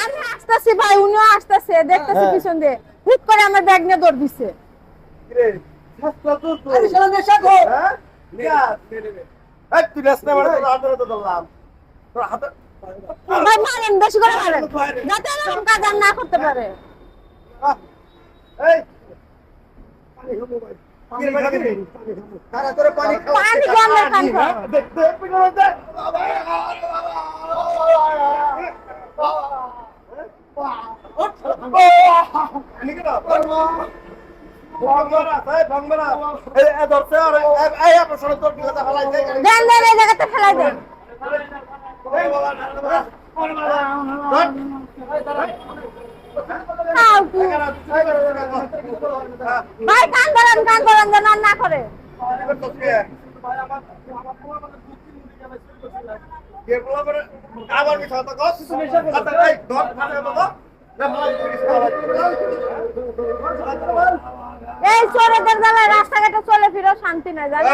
আমি আসতেছি ভাই উনিও আসতেছে। দেখতেছি হ্যাঁ। পিছন দিয়ে। হুট করে আমার ব্যাগ নিয়ে দৌড় খো হ্যাঁ? এই তুই রাস্তা তোর হাতে ভাই মারেন বেশি করে মারেন যাতে এরকম কাজ আর না করতে পারে ফেলাই দেন? ভাই, কান ধরেন কান ধরেন না করে। রাস্তাঘাটে চলে ফিরে শান্তি নাই, জানেন?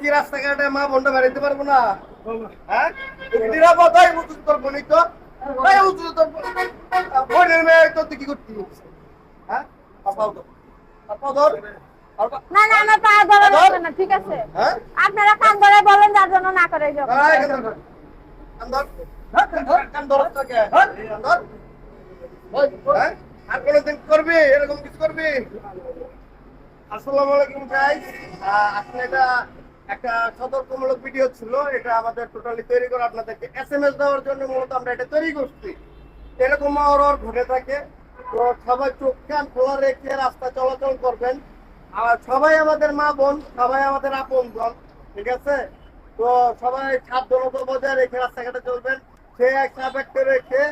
কি রাস্তাঘাটে মা বন্ধ বাড়িতে পারব না? হ্যাঁ? হয় উঁচু তোর বলি তো এই উঁচু তোর বোনের মেয়ে তো তুই কি করতি হ্যাঁ? পাপাও তো পাপাও ধর। না না আমার পা ধরা না ঠিক আছে? হ্যাঁ? আপনারা কান ধরে বলেন যার জন্য না করে যাব। কান ধর। কান ধর। ধর হ্যাঁ? আর কোনোদিন করবি? এরকম কিছু করবি? আসসালামু আলাইকুম গাইস আসলে এটা একটা সতর্কমূলক ভিডিও ছিল, এটা আমাদের টোটালি তৈরি করে। আপনাদেরকে এসএমএস দেওয়ার জন্য মূলত আমরা এটা তৈরি করছি। এরকম আর ঘটে থাকে। তো সবাই চোখ কান খোলা রেখে রাস্তা চলাচল করবেন। আর সবাই আমাদের মা বোন, সবাই আমাদের আপন বোন, ঠিক আছে? তো সবাই সাবধানতা বজায় রেখে রাস্তাঘাটে চলবেন। সে একটা ব্যক্তি রেখে,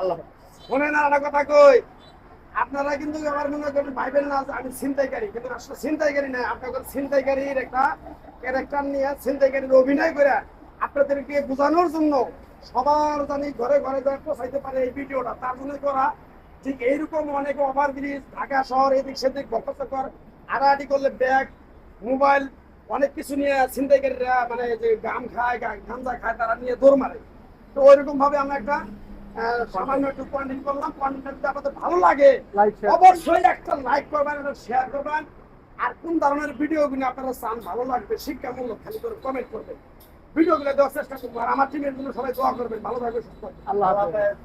আল্লাহ। শোনেন আর কথা কই আপনারা কিন্তু আমার মনে করেন ভাইবেন না আমি ছিনতাইকারী, কিন্তু আসলে ছিনতাইকারী না আপনাদের ছিনতাইকারীর একটা ক্যারেক্টার নিয়ে ছিনতাইকারীর অভিনয় করে আপনাদেরকে বোঝানোর জন্য সবার জানি ঘরে ঘরে যারা পৌঁছাইতে পারে এই ভিডিওটা। তার জন্য করা ঠিক এইরকম অনেক ওভার ব্রিজ ঢাকা শহর, এদিক সেদিক বকচকর আড়াআড়ি করলে ব্যাগ, মোবাইল, অনেক কিছু নিয়ে ছিনতাইকারীরা মানে যে গাম খায় গাঞ্জা খায়, তারা নিয়ে দৌড় মারে। তো ওইরকম ভাবে আমরা একটা সামান্য একটু কন্টেন্ট করলাম কন্টেন্ট যদি আপনাদের ভালো লাগে অবশ্যই একটা লাইক করবেন একটা শেয়ার করবেন। আর কোন ধরনের ভিডিওগুলো আপনারা চান ভালো লাগবে শিক্ষামূলক খালি করে কমেন্ট করবেন। ভিডিওগুলো দেওয়ার চেষ্টা করব আর আমার টিমের জন্য সবাই দোয়া করবেন ভালো থাকবে সুস্থ আল্লাহ হাফেজ।